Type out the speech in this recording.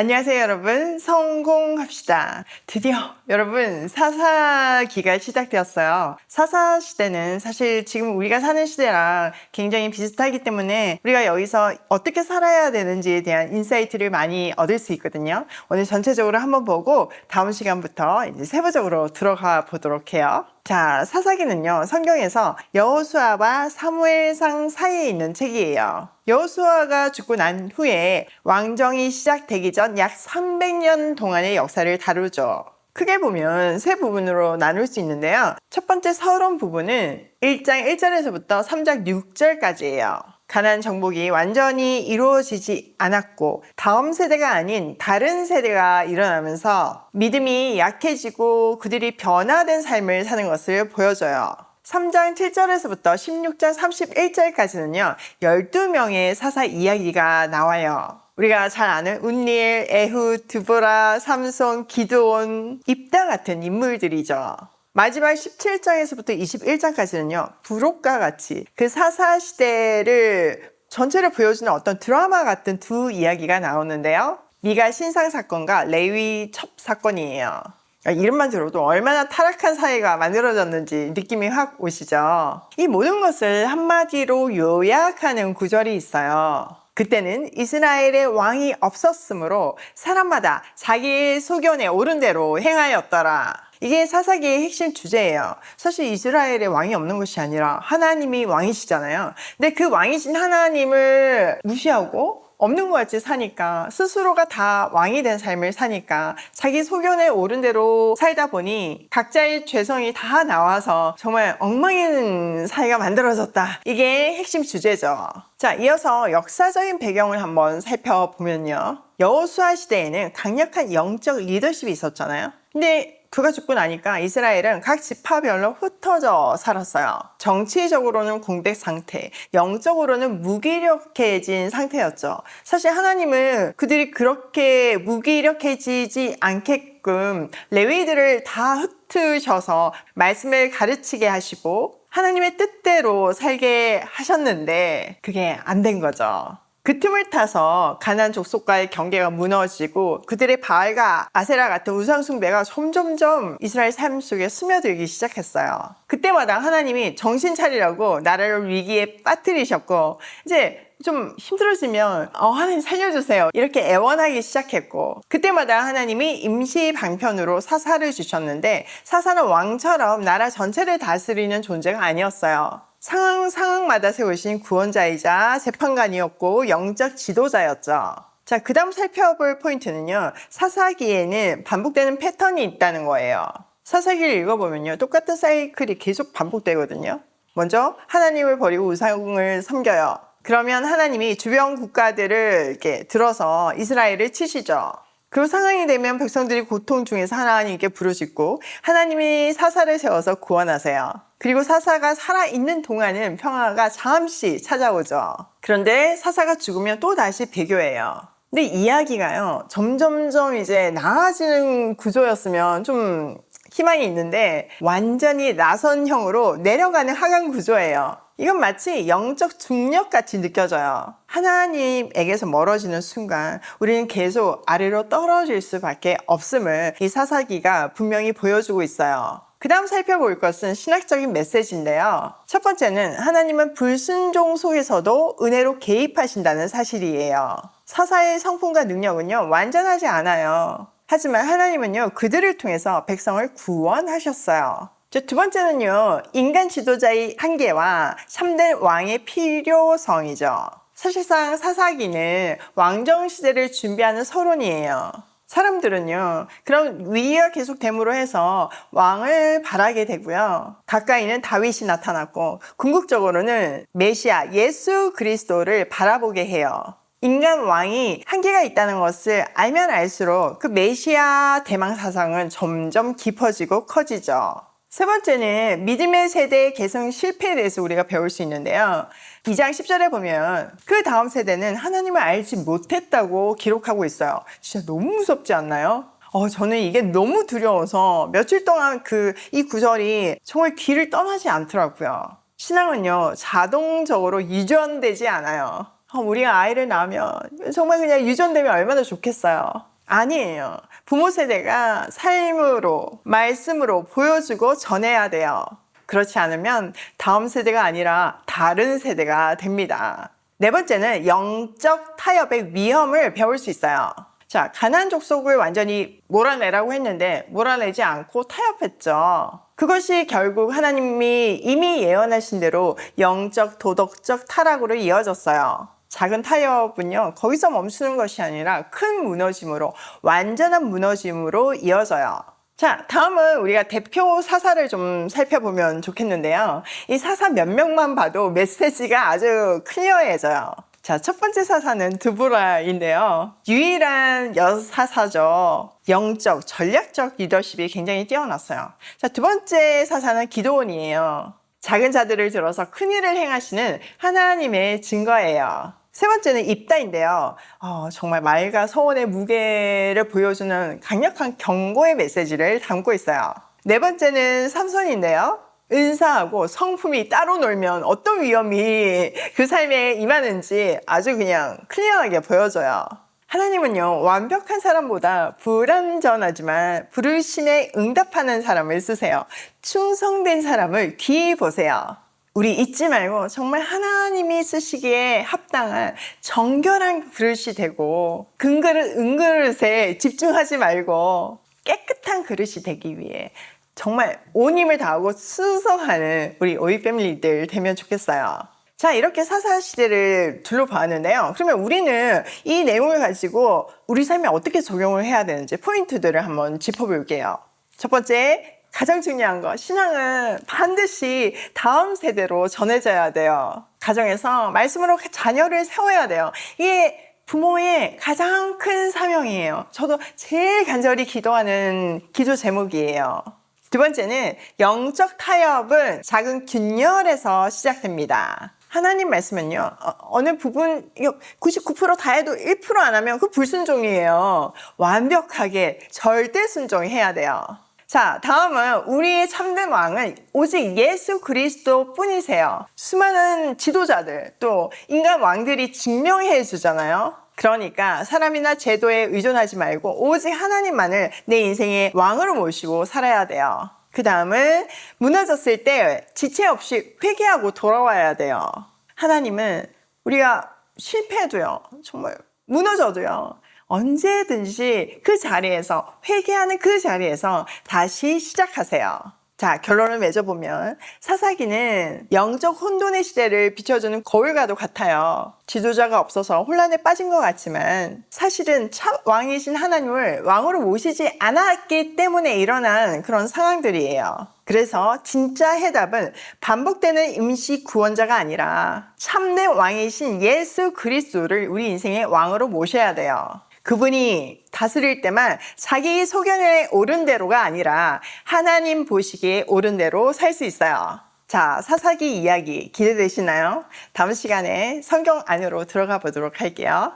안녕하세요 여러분. 성공합시다. 드디어 여러분 사사기가 시작되었어요. 사사 시대는 사실 지금 우리가 사는 시대랑 굉장히 비슷하기 때문에 우리가 여기서 어떻게 살아야 되는지에 대한 인사이트를 많이 얻을 수 있거든요. 오늘 전체적으로 한번 보고 다음 시간부터 이제 세부적으로 들어가 보도록 해요 자, 사사기는요, 성경에서 여호수아와 사무엘상 사이에 있는 책이에요. 여호수아가 죽고 난 후에 왕정이 시작되기 전 약 300년 동안의 역사를 다루죠. 크게 보면 세 부분으로 나눌 수 있는데요. 첫 번째 서론 부분은 1장 1절에서부터 3장 6절까지예요. 가난 정복이 완전히 이루어지지 않았고 다음 세대가 아닌 다른 세대가 일어나면서 믿음이 약해지고 그들이 변화된 삶을 사는 것을 보여줘요. 3장 7절에서부터 16장 31절까지는요, 12명의 사사 이야기가 나와요. 우리가 잘 아는 운니엘, 에후, 드보라, 삼손, 기드온, 입다 같은 인물들이죠. 마지막 17장에서부터 21장까지는요, 부록과 같이 그 사사 시대를 전체를 보여주는 어떤 드라마 같은 두 이야기가 나오는데요. 미가 신상 사건과 레위 첩 사건이에요. 이름만 들어도 얼마나 타락한 사회가 만들어졌는지 느낌이 확 오시죠? 이 모든 것을 한마디로 요약하는 구절이 있어요. 그때는 이스라엘의 왕이 없었으므로 사람마다 자기의 소견에 옳은 대로 행하였더라. 이게 사사기의 핵심 주제예요. 사실 이스라엘의 왕이 없는 것이 아니라 하나님이 왕이시잖아요. 근데 그 왕이신 하나님을 무시하고 없는 것 같이 사니까 스스로가 다 왕이 된 삶을 사니까 자기 소견에 옳은 대로 살다 보니 각자의 죄성이 다 나와서 정말 엉망인 사회가 만들어졌다. 이게 핵심 주제죠. 자, 이어서 역사적인 배경을 한번 살펴보면요. 여호수아 시대에는 강력한 영적 리더십이 있었잖아요. 근데 그가 죽고 나니까 이스라엘은 각 지파별로 흩어져 살았어요. 정치적으로는 공백 상태, 영적으로는 무기력해진 상태였죠. 사실 하나님은 그들이 그렇게 무기력해지지 않게끔 레위들을 다 흩으셔서 말씀을 가르치게 하시고 하나님의 뜻대로 살게 하셨는데 그게 안 된 거죠. 그 틈을 타서 가난 족속과의 경계가 무너지고 그들의 바알과 아세라 같은 우상 숭배가 점점점 이스라엘 삶 속에 스며들기 시작했어요. 그때마다 하나님이 정신 차리라고 나라를 위기에 빠뜨리셨고 이제 좀 힘들어지면 어, 하나님 살려주세요 이렇게 애원하기 시작했고 그때마다 하나님이 임시 방편으로 사사를 주셨는데 사사는 왕처럼 나라 전체를 다스리는 존재가 아니었어요. 상황 상황마다 세우신 구원자이자 재판관이었고 영적 지도자였죠. 자, 그 다음 살펴볼 포인트는요. 사사기에는 반복되는 패턴이 있다는 거예요. 사사기를 읽어보면요. 똑같은 사이클이 계속 반복되거든요. 먼저 하나님을 버리고 우상을 섬겨요. 그러면 하나님이 주변 국가들을 이렇게 들어서 이스라엘을 치시죠. 그 상황이 되면 백성들이 고통 중에서 하나님께 부르짖고 하나님이 사사를 세워서 구원하세요. 그리고 사사가 살아있는 동안은 평화가 잠시 찾아오죠. 그런데 사사가 죽으면 또 다시 배교해요. 근데 이야기가요, 점점점 이제 나아지는 구조였으면 좀 희망이 있는데 완전히 나선형으로 내려가는 하강 구조예요. 이건 마치 영적 중력 같이 느껴져요. 하나님에게서 멀어지는 순간 우리는 계속 아래로 떨어질 수밖에 없음을 이 사사기가 분명히 보여주고 있어요. 그 다음 살펴볼 것은 신학적인 메시지인데요. 첫 번째는 하나님은 불순종 속에서도 은혜로 개입하신다는 사실이에요. 사사의 성품과 능력은요, 완전하지 않아요. 하지만 하나님은요, 그들을 통해서 백성을 구원하셨어요. 두 번째는요, 인간 지도자의 한계와 참된 왕의 필요성이죠. 사실상 사사기는 왕정 시대를 준비하는 서론이에요. 사람들은요, 그런 위기가 계속 됨으로 해서 왕을 바라게 되고요. 가까이는 다윗이 나타났고, 궁극적으로는 메시아, 예수 그리스도를 바라보게 해요. 인간 왕이 한계가 있다는 것을 알면 알수록 그 메시아 대망 사상은 점점 깊어지고 커지죠. 세 번째는 믿음의 세대의 계승 실패에 대해서 우리가 배울 수 있는데요. 2장 10절에 보면 그 다음 세대는 하나님을 알지 못했다고 기록하고 있어요. 진짜 너무 무섭지 않나요? 어, 저는 이게 너무 두려워서 며칠 동안 그 이 구절이 정말 귀를 떠나지 않더라고요. 신앙은요, 자동적으로 유전되지 않아요. 어, 우리가 아이를 낳으면 정말 그냥 유전되면 얼마나 좋겠어요. 아니에요. 부모 세대가 삶으로, 말씀으로 보여주고 전해야 돼요. 그렇지 않으면 다음 세대가 아니라 다른 세대가 됩니다. 네 번째는 영적 타협의 위험을 배울 수 있어요. 자, 가난 족속을 완전히 몰아내라고 했는데 몰아내지 않고 타협했죠. 그것이 결국 하나님이 이미 예언하신 대로 영적 도덕적 타락으로 이어졌어요. 작은 타협은요, 거기서 멈추는 것이 아니라 큰 무너짐으로, 완전한 무너짐으로 이어져요. 자, 다음은 우리가 대표 사사를 좀 살펴보면 좋겠는데요. 이 사사 몇 명만 봐도 메시지가 아주 클리어해져요. 자, 첫 번째 사사는 드보라인데요. 유일한 여사사죠. 영적, 전략적 리더십이 굉장히 뛰어났어요. 자, 두 번째 사사는 기도원이에요. 작은 자들을 들어서 큰 일을 행하시는 하나님의 증거예요. 세 번째는 입다인데요. 어, 정말 말과 서원의 무게를 보여주는 강력한 경고의 메시지를 담고 있어요. 네 번째는 삼손인데요. 은사하고 성품이 따로 놀면 어떤 위험이 그 삶에 임하는지 아주 그냥 클리어하게 보여줘요. 하나님은요, 완벽한 사람보다 불완전하지만 부르심에 응답하는 사람을 쓰세요. 충성된 사람을 귀히 보세요. 우리 잊지 말고 정말 하나님이 쓰시기에 합당한 정결한 그릇이 되고 근그릇, 은그릇에 집중하지 말고 깨끗한 그릇이 되기 위해 정말 온 힘을 다하고 수서하는 우리 오이 패밀리들 되면 좋겠어요. 자, 이렇게 사사 시대를 둘러봤는데요. 그러면 우리는 이 내용을 가지고 우리 삶에 어떻게 적용을 해야 되는지 포인트들을 한번 짚어볼게요. 첫 번째, 가장 중요한 거, 신앙은 반드시 다음 세대로 전해져야 돼요. 가정에서 말씀으로 자녀를 세워야 돼요. 이게 부모의 가장 큰 사명이에요. 저도 제일 간절히 기도하는 기도 제목이에요. 두 번째는 영적 타협은 작은 균열에서 시작됩니다. 하나님 말씀은요, 어, 느 부분, 99%다 해도 1%안 하면 그 불순종이에요. 완벽하게 절대 순종해야 돼요. 자, 다음은 우리의 참된 왕은 오직 예수 그리스도 뿐이세요. 수많은 지도자들, 또 인간 왕들이 증명해 주잖아요. 그러니까 사람이나 제도에 의존하지 말고 오직 하나님만을 내 인생의 왕으로 모시고 살아야 돼요. 그 다음은 무너졌을 때 지체 없이 회개하고 돌아와야 돼요. 하나님은 우리가 실패해도요, 정말 무너져도요, 언제든지 그 자리에서, 회개하는 그 자리에서 다시 시작하세요. 자, 결론을 맺어보면 사사기는 영적 혼돈의 시대를 비춰주는 거울과도 같아요. 지도자가 없어서 혼란에 빠진 것 같지만 사실은 참 왕이신 하나님을 왕으로 모시지 않았기 때문에 일어난 그런 상황들이에요. 그래서 진짜 해답은 반복되는 임시 구원자가 아니라 참된 왕이신 예수 그리스도를 우리 인생의 왕으로 모셔야 돼요. 그분이 다스릴 때만 자기 소견에 옳은 대로가 아니라 하나님 보시기에 옳은 대로 살 수 있어요. 자, 사사기 이야기 기대되시나요? 다음 시간에 성경 안으로 들어가 보도록 할게요.